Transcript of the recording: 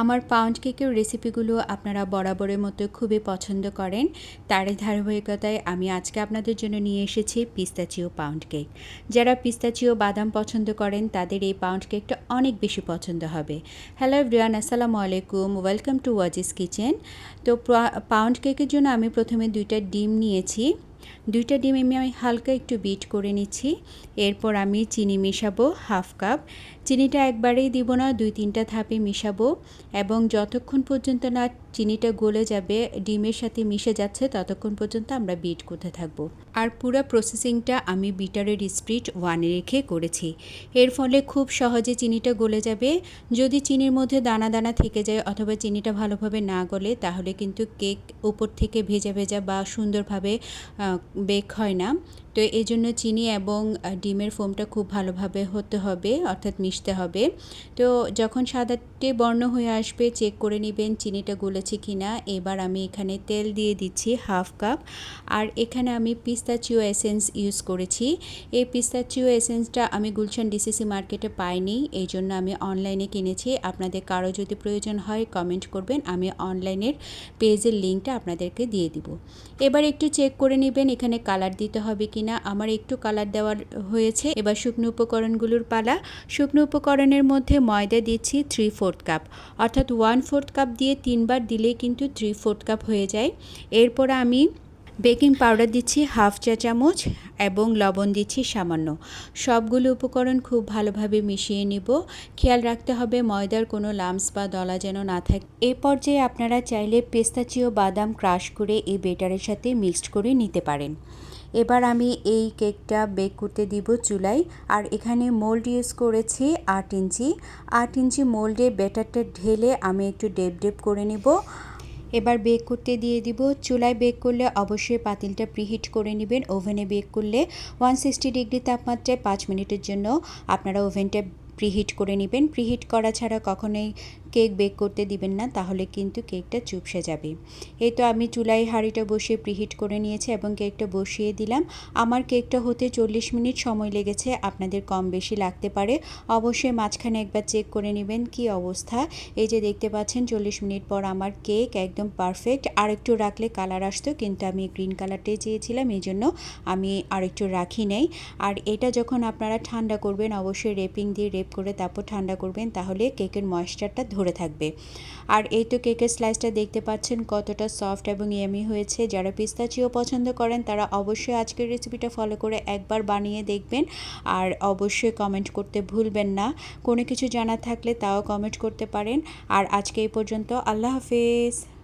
আমার পাউন্ড কেকের রেসিপিগুলো আপনারা বরাবরের মতো খুবই পছন্দ করেন, তারই ধারাবাহিকতায় আমি আজকে আপনাদের জন্য নিয়ে এসেছি পিস্তাচিও পাউন্ড কেক। যারা পিস্তাচিও বাদাম পছন্দ করেন, তাদের এই পাউন্ড কেকটা অনেক বেশি পছন্দ হবে। হ্যালো এভরিওয়ান, আসসালামু আলাইকুম। Welcome to ওয়াজিস kitchen. তো পাউন্ড কেকের জন্য আমি প্রথমে দুইটা ডিম নিয়েছি। দুইটা ডিম আমি হালকা একটু বিট করে নিচ্ছি। এরপর আমি চিনি মেশাবো হাফ কাপ। চিনিটা একবারেই দিব না, দুই তিনটা ধাপে মিশাবো এবং যতক্ষণ পর্যন্ত না চিনিটা গলে যাবে, ডিমের সাথে মিশে যাচ্ছে, ততক্ষণ পর্যন্ত আমরা বিট করতে থাকব। আর পুরো প্রসেসিংটা আমি বিটারের স্প্রিট ওয়ানে রেখে করেছি। এর ফলে খুব সহজে চিনিটা গলে যাবে। যদি চিনির মধ্যে দানা দানা থেকে যায় অথবা চিনিটা ভালোভাবে না গলে, তাহলে কিন্তু কেক উপর থেকে ভেজা ভেজা বা সুন্দরভাবে বেক হয় না। তো এই জন্য চিনি এবং ডিমের ফোমটা খুব ভালোভাবে হতে হবে, অর্থাৎ মিশতে হবে। তো যখন সাদাটে বর্ণ হয়ে আসবে চেক করে নেবেন চিনিটা গলেছে কি না এবার আমি এখানে তেল দিয়ে দিচ্ছি হাফ কাপ। আর এখানে আমি পিস্তাচিও এসেন্স ইউজ করেছি। এই পিস্তাচিও এসেন্সটা আমি গুলশান ডিসিসি মার্কেটে পাইনি। এই জন্য আমি অনলাইনে কিনেছি। আপনাদের কারও যদি প্রয়োজন হয় কমেন্ট করবেন। আমি অনলাইনের পেজের লিঙ্কটা আপনাদেরকে দিয়ে দিব। এবার একটু চেক করে নেবেন এখানে কালার দিতে হবে কি না আমার একটু কালার দেওয়ার হয়েছে। এবার শুকনো উপকরণগুলোর পালা। শুকনো উপকরণের মধ্যে ময়দা দিচ্ছি থ্রি ফোর্থ কাপ অর্থাৎ ওয়ান ফোর্থ কাপ দিয়ে তিনবার দিলে কিন্তু থ্রি ফোর্থ কাপ হয়ে যায়। এরপর আমি বেকিং পাউডার দিচ্ছি হাফ চা চামচ এবং লবণ দিচ্ছি সামান্য। সবগুলো উপকরণ খুব ভালোভাবে মিশিয়ে নিব। খেয়াল রাখতে হবে ময়দার কোনো লামস বা দলা যেন না থাকে। এ পর্যায়ে আপনারা চাইলে পেস্তাচিও বাদাম ক্রাশ করে এই বেটারের সাথে মিক্সড করে নিতে পারেন। এবার আমি এই কেকটা বেক করতে দিব চুলায়। আর এখানে মোল্ড ইউজ করেছি আট ইঞ্চি। আট ইঞ্চি মোল্ডে ব্যাটারটা ঢেলে আমি একটু ডেপ ডেপ করে নেব। এবার বেক করতে দিয়ে দিব। চুলায় বেক করলে অবশ্যই পাতিলটা প্রিহিট করে নেবেন। ওভেনে বেক করলে ওয়ান সিক্সটি ডিগ্রি তাপমাত্রায় পাঁচ মিনিটের জন্য আপনারা ওভেনটা প্রিহিট করে নেবেন। প্রিহিট করা ছাড়া কখনোই কেক বেক করতে দিবেন না, তাহলে কিন্তু কেকটা চুপসে যাবে। এই তো আমি চুলাই হাঁড়িটা বসিয়ে প্রিহিট করে নিয়েছি এবং কেকটা বসিয়ে দিলাম। আমার কেকটা হতে চল্লিশ মিনিট সময় লেগেছে, আপনাদের কম বেশি লাগতে পারে। অবশ্যই মাঝখানে একবার চেক করে নেবেন কি অবস্থা। এই যে দেখতে পাচ্ছেন, চল্লিশ মিনিট পর আমার কেক একদম পারফেক্ট আর একটু রাখলে কালার আসতো, কিন্তু আমি গ্রিন কালারটাই চেয়েছিলাম, এই জন্য আমি আরেকটু রাখি নেই। আর এটা যখন আপনারা ঠান্ডা করবেন, অবশ্যই রেপিং দিয়ে রেপ করে তারপর ঠান্ডা করবেন, তাহলে কেকের ময়েশ্চারটা ধরে থাকবে। আর এই তো কেকের স্লাইসটা দেখতে পাচ্ছেন কতটা সফট এবং ইয়ামি হয়েছে। যারা পিস্তাচিও পছন্দ করেন, তারা অবশ্যই আজকের রেসিপিটা ফলো করে একবার বানিয়ে দেখবেন। আর অবশ্যই কমেন্ট করতে ভুলবেন না। কোনো কিছু জানা থাকলে তাও কমেন্ট করতে পারেন। আর আজকে এই পর্যন্ত, আল্লাহ হাফেজ।